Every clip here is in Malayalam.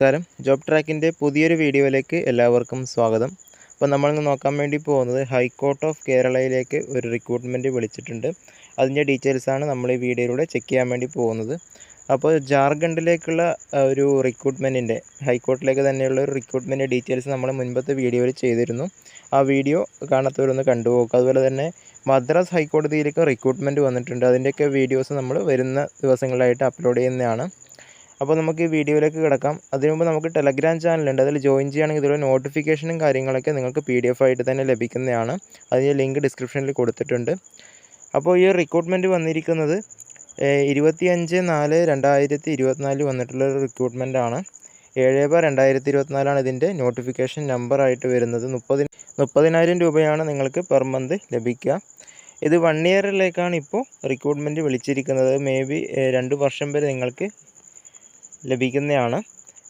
നമസ്കാരം. ജോബ് ട്രാക്കിന്റെ പുതിയൊരു വീഡിയോയിലേക്ക് എല്ലാവർക്കും സ്വാഗതം. അപ്പോൾ നമ്മളിന്ന് നോക്കാൻ വേണ്ടി പോകുന്നത് ഹൈക്കോർട്ട് ഓഫ് കേരളയിലേക്ക് ഒരു റിക്രൂട്ട്മെന്റ് വിളിച്ചിട്ടുണ്ട്. അതിന്റെ ഡീറ്റെയിൽസാണ് നമ്മൾ ഈ വീഡിയോയിലൂടെ ചെക്ക് ചെയ്യാൻ വേണ്ടി പോകുന്നത്. അപ്പോൾ ജാർഖണ്ഡിലേക്കുള്ള ഒരു റിക്രൂട്ട്മെന്റിന്റെ ഹൈക്കോർട്ടിലേക്ക് തന്നെയുള്ള ഒരു റിക്രൂട്ട്മെന്റ് ഡീറ്റെയിൽസ് നമ്മൾ മുൻപത്തെ വീഡിയോയിൽ ചെയ്തിരുന്നു. ആ വീഡിയോ കാണാത്തവരൊന്ന് കണ്ടുപോക്കുക അതുപോലെ തന്നെ മദ്രാസ് ഹൈക്കോടതിയിലേക്ക് റിക്രൂട്ട്മെന്റ് വന്നിട്ടുണ്ട്. അതിന്റെയൊക്കെ വീഡിയോസ് നമ്മൾ വരുന്ന ദിവസങ്ങളിലായിട്ട് അപ്ലോഡ് ചെയ്യുന്നതാണ്. അപ്പോൾ നമുക്ക് ഈ വീഡിയോയിലേക്ക് കിടക്കാം. അതിനു മുമ്പ് നമുക്ക് ടെലഗ്രാം ചാനലുണ്ട് അതിൽ ജോയിൻ ചെയ്യുകയാണെങ്കിൽ ഇതിലുള്ള നോട്ടിഫിക്കേഷനും കാര്യങ്ങളൊക്കെ നിങ്ങൾക്ക് പി ആയിട്ട് തന്നെ ലഭിക്കുന്നതാണ്. അതിന്റെ ലിങ്ക് ഡിസ്ക്രിപ്ഷനിൽ കൊടുത്തിട്ടുണ്ട്. അപ്പോൾ ഈ റിക്രൂട്ട്മെന്റ് വന്നിരിക്കുന്നത് ഇരുപത്തിയഞ്ച് നാല് രണ്ടായിരത്തി ഇരുപത്തിനാലിൽ വന്നിട്ടുള്ള ഒരു റിക്രൂട്ട്മെന്റ് ആണ്. ഏഴ് ബാർ രണ്ടായിരത്തി ഇരുപത്തിനാലാണ് ഇതിന്റെ നോട്ടിഫിക്കേഷൻ നമ്പറായിട്ട് വരുന്നത്. മുപ്പതി മുപ്പതിനായിരം രൂപയാണ് നിങ്ങൾക്ക് പെർ മന്ത് ലഭിക്കുക. ഇത് വൺ ഇയറിലേക്കാണ് ഇപ്പോൾ റിക്രൂട്ട്മെന്റ് വിളിച്ചിരിക്കുന്നത്. മേ ബി രണ്ട് വർഷം വരെ നിങ്ങൾക്ക് ലഭിക്കുന്നതാണ്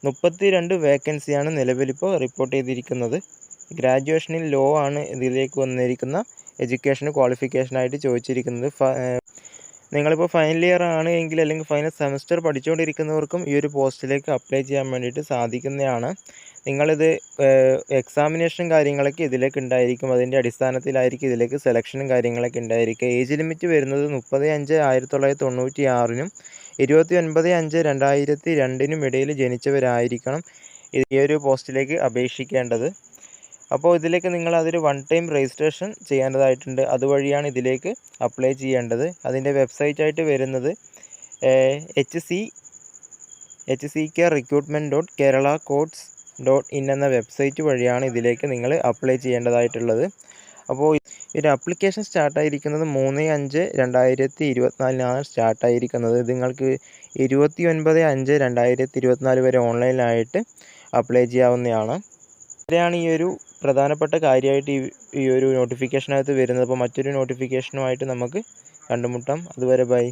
മുപ്പത്തി രണ്ട് വേക്കൻസിയാണ് നിലവിലിപ്പോൾ റിപ്പോർട്ട് ചെയ്തിരിക്കുന്നത്. ഗ്രാജുവേഷനിൽ ലോ ആണ് ഇതിലേക്ക് വന്നിരിക്കുന്ന എഡ്യൂക്കേഷൻ ക്വാളിഫിക്കേഷനായിട്ട് ചോദിച്ചിരിക്കുന്നത്. നിങ്ങളിപ്പോൾ ഫൈനൽ ഇയർ ആണ് എങ്കിൽ അല്ലെങ്കിൽ ഫൈനൽ സെമസ്റ്റർ പഠിച്ചുകൊണ്ടിരിക്കുന്നവർക്കും ഈ ഒരു പോസ്റ്റിലേക്ക് അപ്ലൈ ചെയ്യാൻ വേണ്ടിയിട്ട് സാധിക്കുന്നതാണ്. നിങ്ങളിത് എക്സാമിനേഷൻ കാര്യങ്ങളൊക്കെ ഇതിലേക്ക് ഉണ്ടായിരിക്കും. അതിന്റെ അടിസ്ഥാനത്തിലായിരിക്കും ഇതിലേക്ക് സെലക്ഷനും കാര്യങ്ങളൊക്കെ ഉണ്ടായിരിക്കുക. ഏജ് ലിമിറ്റ് വരുന്നത് മുപ്പത് അഞ്ച് ആയിരത്തി തൊള്ളായിരത്തി തൊണ്ണൂറ്റി ആറിനും ഇരുപത്തി ഒൻപത് അഞ്ച് രണ്ടായിരത്തി രണ്ടിനും ഇടയിൽ ജനിച്ചവരായിരിക്കണം ഈ ഒരു പോസ്റ്റിലേക്ക് അപേക്ഷിക്കേണ്ടത്. അപ്പോൾ ഇതിലേക്ക് നിങ്ങൾ അതൊരു വൺ ടൈം രജിസ്ട്രേഷൻ ചെയ്യേണ്ടതായിട്ടുണ്ട്. അതുവഴിയാണ് ഇതിലേക്ക് അപ്ലൈ ചെയ്യേണ്ടത്. അതിന്റെ വെബ്സൈറ്റായിട്ട് വരുന്നത് H C H C K recruitment dot Kerala codes dot in എന്ന വെബ്സൈറ്റ് വഴിയാണ് ഇതിലേക്ക് നിങ്ങൾ അപ്ലൈ ചെയ്യേണ്ടതായിട്ടുള്ളത്. അപ്പോൾ ഒരു ആപ്ലിക്കേഷൻ സ്റ്റാർട്ടായിരിക്കുന്നത് മൂന്ന് അഞ്ച് രണ്ടായിരത്തി ഇരുപത്തിനാലിനാണ് സ്റ്റാർട്ടായിരിക്കുന്നത് നിങ്ങൾക്ക് ഇരുപത്തി ഒൻപത് അഞ്ച് രണ്ടായിരത്തി ഇരുപത്തിനാല് വരെ ഓൺലൈനായിട്ട് അപ്ലൈ ചെയ്യാവുന്നതാണ്. ഇത്രയാണ് ഈ ഒരു പ്രധാനപ്പെട്ട കാര്യമായിട്ട് ഈ ഒരു നോട്ടിഫിക്കേഷനകത്ത് വരുന്നത്. അപ്പോൾ മറ്റൊരു നോട്ടിഫിക്കേഷനുമായിട്ട് നമുക്ക് കണ്ടുമുട്ടാം. അതുവരെ ബൈ